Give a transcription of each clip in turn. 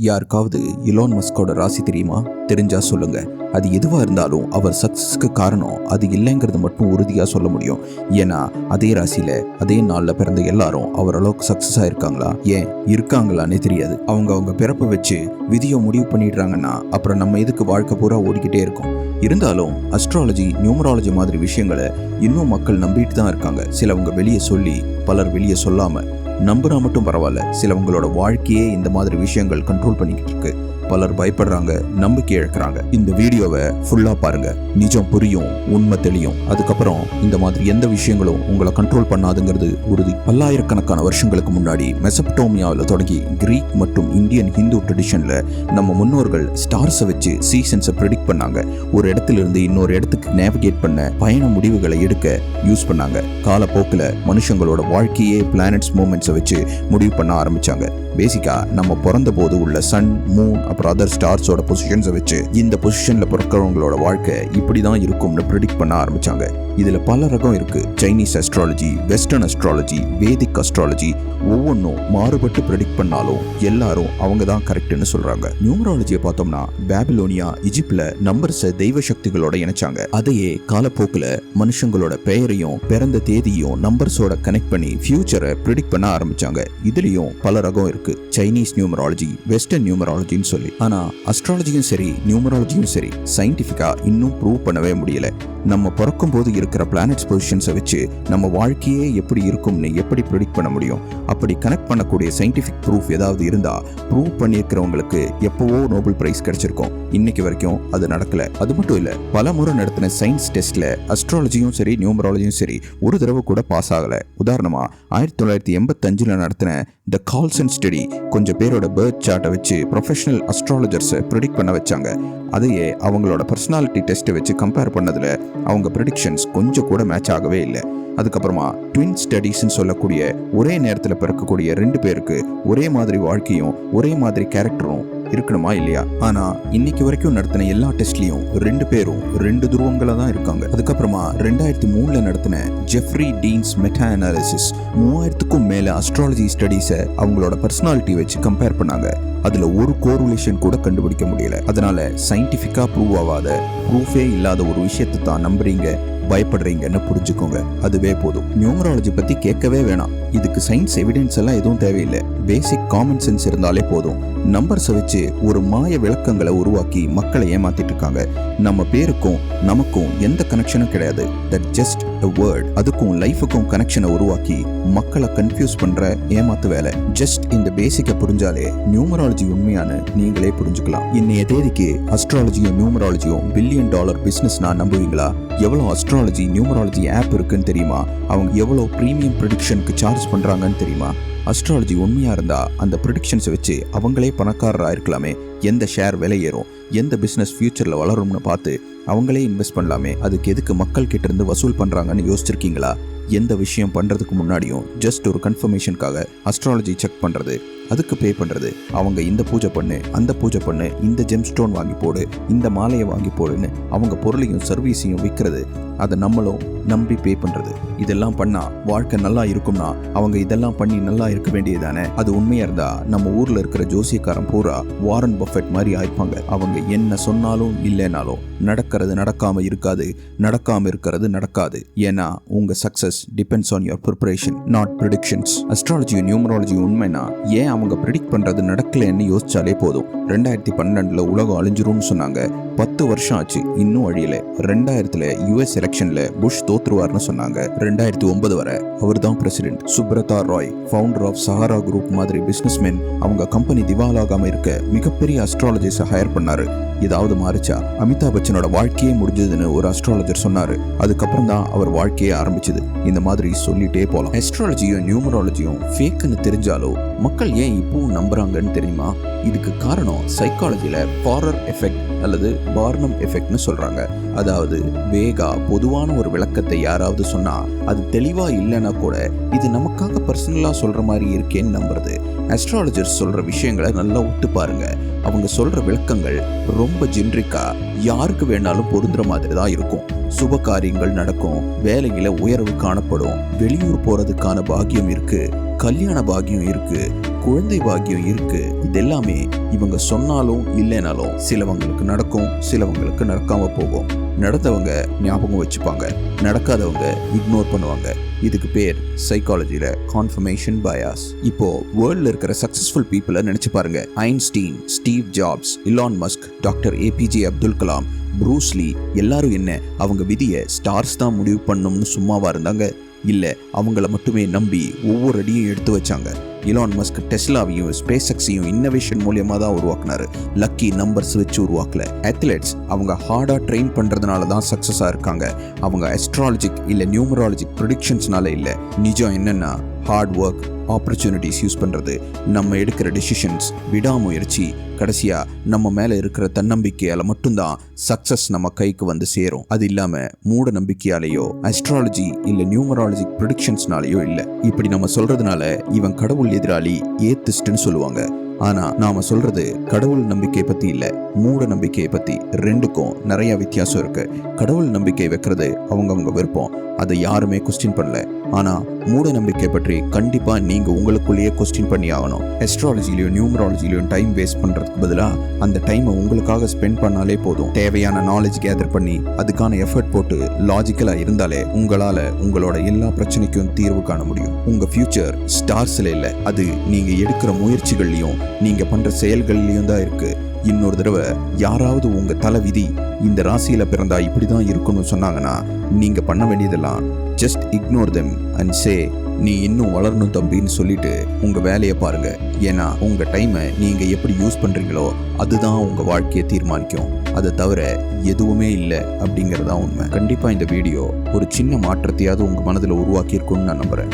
யாருக்காவது இலோன் மஸ்கோட ராசி தெரியுமா? தெரிஞ்சா சொல்லுங்க. அது எதுவாக இருந்தாலும் அவர் சக்சஸ்க்கு காரணம் அது இல்லைங்கிறது மட்டும் உறுதியாக சொல்ல முடியும். ஏன்னா அதே ராசியில் அதே நாளில் பிறந்த எல்லாரும் அவர் அளவுக்கு சக்சஸ் ஆயிருக்காங்களா? ஏன்? இருக்காங்களான்னே தெரியாது. அவங்க அவங்க பிறப்பை வச்சு விதியை முடிவு பண்ணிடுறாங்கன்னா அப்புறம் நம்ம எதுக்கு வாழ்க்கை பூரா ஓடிக்கிட்டே இருக்கோம்? இருந்தாலும் அஸ்ட்ராலஜி நியூமராலஜி மாதிரி விஷயங்களை இன்னும் மக்கள் நம்பிட்டு தான் இருக்காங்க. சிலவங்க வெளியே சொல்லி பலர் வெளியே சொல்லாமல் நம்புனா மட்டும் பரவாயில்ல. சிலவங்களோட வாழ்க்கையே இந்த மாதிரி விஷயங்கள் கண்ட்ரோல் பண்ணிக்கிட்டு இருக்கு. பலர் பயப்படுறாங்க நம்பிக்கை இழக்கிறாங்க. இந்த வீடியோவை ஃபுல்லா பாருங்க. நிஜம் புரியும் உண்மை தெளியும். அதுக்கப்புறம் இந்த மாதிரி எந்த விஷயங்களும் உங்களை கண்ட்ரோல் பண்ணாதுங்கிறது உறுதி. பல்லாயிரக்கணக்கான வருஷங்களுக்கு முன்னாடி மெசப்டோமியாவில் தொடங்கி கிரீக் மற்றும் இந்தியன் ஹிந்து ட்ரெடிஷன்ல நம்ம முன்னோர்கள் ஸ்டார்ஸை வச்சு சீசன்ஸை ப்ரெடிக்ட் பண்ணாங்க. ஒரு இடத்துல இருந்து இன்னொரு இடத்துக்கு நேவிகேட் பண்ண பயண முடிவுகளை எடுக்க யூஸ் பண்ணாங்க. காலப்போக்கில் மனுஷங்களோட வாழ்க்கையே பிளானட்ஸ் மூமெண்ட்ஸை வச்சு முடிவு பண்ண ஆரம்பிச்சாங்க. பேசிக்காக நம்ம பிறந்த போது உள்ள சன் மூன் அப்புறம் அதர் ஸ்டார்ஸோட பொசிஷன்ஸை வச்சு இந்த பொசிஷனில் பிறக்கிறவங்களோட வாழ்க்கை இப்படி தான் இருக்கும்னு ப்ரிடிக்ட் பண்ண ஆரம்பிச்சாங்க. இதில் பல ரகம் இருக்கு. Chinese astrology western astrology Vedic astrology ஒவ்வொன்றும் மாறுபட்டு ப்ரெடிக்ட் பண்ணாலும் எல்லாரும் அவங்க தான் கரெக்ட்னு சொல்றாங்க. நியூமராலஜியை பார்த்தோம்னா பேபிலோனியா இஜிப்ட்ல நம்பர்ஸை தெய்வ சக்திகளோட இணைச்சாங்க. அதையே காலப்போக்கில் மனுஷங்களோட பெயரையும் பிறந்த தேதியும் நம்பர்ஸோட கனெக்ட் பண்ணி ஃபியூச்சரை ப்ரிடிக்ட் பண்ண ஆரம்பிச்சாங்க. இதுலேயும் பல ரகம் இருக்கு. சைனீஸ் நியூமராலஜி வெஸ்டர்ன் நியூமராலஜின்னு சொல்லி. ஆனா அஸ்ட்ராலஜியும் சரி நியூமராலஜியும் சரி சயின்டிஃபிக்கா இன்னும் ப்ரூவ் பண்ணவே முடியல. நம்ம பிறக்கும் போது இருக்கிற பிளானட்ஸ் பொசிஷன்ஸை வச்சு நம்ம வாழ்க்கையே எப்படி இருக்கும்னு எப்படி ப்ரிடிக்ட் பண்ண முடியும்? அப்படி கனெக்ட் பண்ணக்கூடிய சயின்டிஃபிக் ப்ரூஃப் ஏதாவது இருந்தால் ப்ரூவ் பண்ணியிருக்கிறவங்களுக்கு எப்போவோ நோபல் பிரைஸ் கிடைச்சிருக்கும். இன்னைக்கு வரைக்கும் அது நடக்கல. அது மட்டும் இல்லை பல முறை நடத்தின சயின்ஸ் டெஸ்ட்ல அஸ்ட்ராலஜியும் சரி நியூமராலஜியும் சரி ஒரு தடவை கூட பாஸ் ஆகலை. உதாரணமாக ஆயிரத்தி தொள்ளாயிரத்தி எண்பத்தஞ்சில் நடத்தின த கால்சன் ஸ்டடி கொஞ்சம் பேரோட பேர்த் சார்ட்டை வச்சு ப்ரொஃபஷனல் அஸ்ட்ராலஜர்ஸை ப்ரிடிக்ட் பண்ண வச்சாங்க. அதையே அவங்களோட பர்சனாலிட்டி டெஸ்ட்டை வச்சு கம்பேர் பண்ணதில் அவங்க ப்ரிடிக்ஷன்ஸ் கொஞ்சம் கூட மேட்ச் ஆகவே இல்லை. அதுக்கப்புறமா ட்வின் ஸ்டடீஸ்ன்னு சொல்லக்கூடிய ஒரே நேரத்தில் பிறக்கக்கூடிய ரெண்டு பேருக்கு ஒரே மாதிரி வாழ்க்கையும் ஒரே மாதிரி கேரக்டரும் இருக்கணுமா இல்லையா? ஆனா இன்னைக்கு வரைக்கும் நடத்தின எல்லா டெஸ்ட்லயும் ரெண்டு பேரும் ரெண்டு துருவங்களா தான் இருக்காங்க. அதுக்கப்புறமா ரெண்டாயிரத்தி மூணுல நடத்தின ஜெஃப்ரி டீன்ஸ் மெட்டா அனாலிசிஸ் மூவாயிரத்துக்கும் மேல அஸ்ட்ராலஜி ஸ்டடீஸை அவங்களோட பர்சனாலிட்டி வச்சு கம்பேர் பண்ணாங்க. அதுல ஒரு கோரிலேஷன் கூட கண்டுபிடிக்க முடியல. அதனால சயின்டிபிக்கா ப்ரூவ் ஆகாத ப்ரூஃபே இல்லாத ஒரு விஷயத்தை தான் நம்புறீங்க பயப்படுறீங்கன்னு புரிஞ்சுக்கோங்க. அதுவே போதும். நியூமராலஜி பத்தி கேட்கவே வேணாம். இதுக்கு சயின்ஸ் எவிடன்ஸ் எல்லாம் எதுவும் தேவையில்லை. பேசிக் காமன் சென்ஸ் இருந்தாலே போதும். நம்பர்ஸை வச்சு ஒரு மாய விளக்கங்களை உருவாக்கி மக்களை ஏமாத்திட்டு இருக்காங்க. நம்ம பேருக்கும் நமக்கும் எந்த கனெக்ஷனும் கிடையாது. தட் ஜஸ்ட் a வேர்ட் அதுக்கும் லைஃபுக்கும் கனெக்ஷனை உருவாக்கி மக்களை கன்ஃபியூஸ் பண்ற ஏமாத்து வேலை. ஜஸ்ட் இந்த பேசிக்கை புரிஞ்சாலே நியூமராலஜி உண்மையான நீங்களே புரிஞ்சுக்கலாம். இன்னைய தேதிக்கு அஸ்ட்ராலஜியும் நியூமராலஜியும் பில்லியன் டாலர் பிசினஸ் நான் நம்புவீங்களா? எவ்வளோ அஸ்ட்ராலஜி நியூமராலஜி ஆப் இருக்குன்னு தெரியுமா? அவங்க எவ்வளோ ப்ரீமியம் ப்ரொடிக்ஷனுக்கு சார்ஜ் பண்றாங்கன்னு தெரியுமா? அஸ்ட்ராலஜி உண்மையாக இருந்தால் அந்த ப்ரிடிக்ஷன்ஸை வச்சு அவங்களே பணக்காரராக இருக்கலாமே. எந்த ஷேர் விலை ஏறும்? எந்த பிஸ்னஸ் ஃப்யூச்சரில் வளரும்னு பார்த்து அவங்களே இன்வெஸ்ட் பண்ணலாமே. அதுக்கு எதுக்கு மக்கள் கிட்டேருந்து வசூல் பண்ணுறாங்கன்னு யோசிச்சிருக்கீங்களா? எந்த விஷயம் பண்ணுறதுக்கு முன்னாடியும் ஜஸ்ட் ஒரு கன்ஃபர்மேஷனுக்காக அஸ்ட்ராலஜி செக் பண்ணுறது அதுக்கு பே பண்ணுறது அவங்க இந்த பூஜை பண்ணு அந்த பூஜை பண்ணு இந்த ஜெம் ஸ்டோன் வாங்கி போடு இந்த மாலையை வாங்கி போடுன்னு அவங்க பொருளையும் சர்வீஸையும் விற்கிறது அதை நம்மளும் நம்பி பே பண்ணுறது இதெல்லாம் பண்ணா வாழ்க்கை நல்லா இருக்கும்னா அவங்க இதெல்லாம் பண்ணி நல்லா இருக்க வேண்டியதானே அது உண்மையாக இருந்தால் நம்ம ஊரில் இருக்கிற ஜோசியக்காரன் பூரா வாரன் பஃபெட் மாதிரி ஆயிப்பாங்க. அவங்க என்ன சொன்னாலும் இல்லைனாலும் நடக்கிறது நடக்காமல் இருக்காது. நடக்காமல் இருக்கிறது நடக்காது. ஏன்னா உங்கள் success depends on your preparation not predictions astrology numerology உண்மைனா ஏன் அவங்க ப்ரிடிக்ட் பண்ணுறது நடக்கலைன்னு யோசிச்சாலே போதும். ரெண்டாயிரத்தி பன்னெண்டில் உலகம் அழிஞ்சிரும்னு சொன்னாங்க. பத்து வருஷம் ஆச்சு இன்னும் அழியல. ரெண்டாயிரத்தில் யுஎஸ் எலெக்ஷனில் புஷ் தோத்துருவார்னு சொன்னாங்க. ரெண்டாயிரத்தி ஒன்பது வரை அவர் தான் president Subrata Roy founder of Sahara group மாதிரி பிஸ்னஸ்மேன் அவங்க கம்பெனி திவாலாகாமல் இருக்க மிகப்பெரிய அஸ்ட்ராலஜிஸை ஹையர் பண்ணாரு. ஏதாவது மாறிச்சா? அமிதாப் பச்சனோட வாழ்க்கையே முடிஞ்சதுன்னு ஒரு அஸ்ட்ராலஜர் சொன்னாரு. அதுக்கப்புறம் தான் அவர் வாழ்க்கையே ஆரம்பிச்சது. இந்த மாதிரி சொல்லிட்டே போலாம். அஸ்ட்ராலஜியும் நியூமராலஜியும் ஃபேக்குன்னு தெரிஞ்சாலோ மக்கள் ஏன் இப்பவும் நம்புறாங்கன்னு தெரியுமா? இதுக்கு காரணம் சைக்காலஜியில பாரர் எஃபெக்ட் அல்லது பார்னம் எஃபெக்ட்னு சொல்றாங்க. அதாவது வேகா பொதுவான ஒரு விளக்கத்தை யாராவது சொன்னா அது தெளிவா இல்லைன்னா கூட இது நமக்காக பர்சனலா சொல்ற மாதிரி இருக்கேன்னு நம்புறது. அஸ்ட்ராலஜர் சொல்கிற விஷயங்களை நல்லா ஒத்து பாருங்க. அவங்க சொல்கிற விளக்கங்கள் ரொம்ப ஜென்ரிக்காக யாருக்கு வேணாலும் பொருந்துற மாதிரி தான் இருக்கும். சுப காரியங்கள் நடக்கும் வேலையில் உயர்வு காணப்படும் வெளியூர் போகிறதுக்கான பாக்கியம் இருக்கு கல்யாண பாக்கியம் இருக்குது குழந்தை பாக்கியம் இருக்கு. இதெல்லாமே இவங்க சொன்னாலும் இல்லைனாலும் சிலவங்களுக்கு நடக்கும் சிலவங்களுக்கு நடக்காம போகும். நடந்தவங்க ஞாபகம் வச்சுப்பாங்க. நடக்காதவங்க இக்னோர் பண்ணுவாங்க. இதுக்கு பேர் சைக்காலஜியில் கான்ஃபர்மேஷன் பயாஸ் இப்போ வேர்ல்டில் இருக்கிற சக்ஸஸ்ஃபுல் பீப்புளை நினச்சி பாருங்க. Einstein Steve Jobs Elon Musk doctor APJ Abdul Kalam Bruce Lee எல்லாரும் என்ன? அவங்க விதியை ஸ்டார்ஸ் தான் முடிவு பண்ணணும்னு சும்மாவா இருந்தாங்க? இல்லை அவங்கள மட்டுமே நம்பி ஒவ்வொரு அடியும் எடுத்து வச்சாங்க. இலான் மஸ்க் டெஸ்லாவையும் ஸ்பேஸ் எக்ஸையும் இன்னோவேஷன் மூலியமாக தான் உருவாக்குனாரு. லக்கி நம்பர்ஸ் வச்சு உருவாக்கல. அத்லெட்ஸ் அவங்க ஹார்டாக ட்ரெயின் பண்ணுறதுனால தான் சக்ஸஸாக இருக்காங்க. அவங்க அஸ்ட்ராலஜிக் இல்லை நியூமராலஜிக் ப்ரொடிக்ஷன்ஸ்னால இல்லை. நிஜம் என்னென்னா ஹார்ட் ஒர்க் ஆப்பர்ச்சுனிட்டிஸ் யூஸ் பண்ணுறது நம்ம எடுக்கிற டெசிஷன்ஸ் விடாமுயற்சி கடைசியாக நம்ம மேலே இருக்கிற தன்னம்பிக்கையால் மட்டும்தான் சக்ஸஸ் நம்ம கைக்கு வந்து சேரும். அது இல்லாமல் மூட நம்பிக்கையாலேயோ அஸ்ட்ராலஜி இல்லை நியூமராலஜிக் ப்ரிடிக்ஷன்ஸ்னாலேயோ இல்லை. இப்படி நம்ம சொல்கிறதுனால இவன் கடவுள் எதிராளி ஏத்திஸ்ட்னு சொல்லுவாங்க. ஆனா நாம சொல்றது கடவுள் நம்பிக்கை பத்தி இல்ல மூட நம்பிக்கையை பத்தி ரெண்டுக்கும் நிறைய வித்தியாசம் இருக்கு. கடவுள் நம்பிக்கை வைக்கிறது அவங்கவுங்க விருப்பம். அதை யாருமே கொஸ்டின் பண்ணல. ஆனா மூட நம்பிக்கை பற்றி கண்டிப்பா நீங்க உங்களுக்குள்ளேயே கொஸ்டின் பண்ணி ஆகணும். எஸ்ட்ராலஜிலையும் நியூமராலஜிலையும் டைம் வேஸ்ட் பண்றதுக்கு பதிலாக அந்த டைமை உங்களுக்காக ஸ்பெண்ட் பண்ணாலே போதும். தேவையான நாலேஜ் கேதர் பண்ணி அதுக்கான எஃபர்ட் போட்டு லாஜிக்கலா இருந்தாலே உங்களால உங்களோட எல்லா பிரச்சனைக்கும் தீர்வு காண முடியும். உங்க ஃபியூச்சர் ஸ்டார்ஸ்ல இல்ல அது நீங்க எடுக்கிற முயற்சிகள்லயும் நீங்கள் பண்ணுற செயல்கள்லேயும் தான் இருக்குது இன்னொரு தடவை யாராவது உங்கள் தலை விதி இந்த ராசியில் பிறந்தா இப்படிதான் இருக்கணும்னு சொன்னாங்கன்னா நீங்கள் பண்ண வேண்டியதெல்லாம் just ignore them and say நீ இன்னும் வளரணும் தம்பின்னு சொல்லிட்டு உங்கள் வேலையை பாருங்க. ஏன்னா உங்கள் டைமை நீங்கள் எப்படி யூஸ் பண்ணுறீங்களோ அதுதான் உங்கள் வாழ்க்கையை தீர்மானிக்கும். அதை தவிர எதுவுமே இல்லை. அப்படிங்கிறதா உண்மை. கண்டிப்பாக இந்த வீடியோ ஒரு சின்ன மாற்றத்தையாவது உங்கள் மனதில் உருவாக்கியிருக்கும்னு நான் நம்புகிறேன்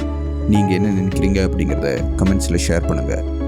நீங்கள் என்ன நினைக்கிறீங்க அப்படிங்கிறத கமெண்ட்ஸில் ஷேர் பண்ணுங்கள்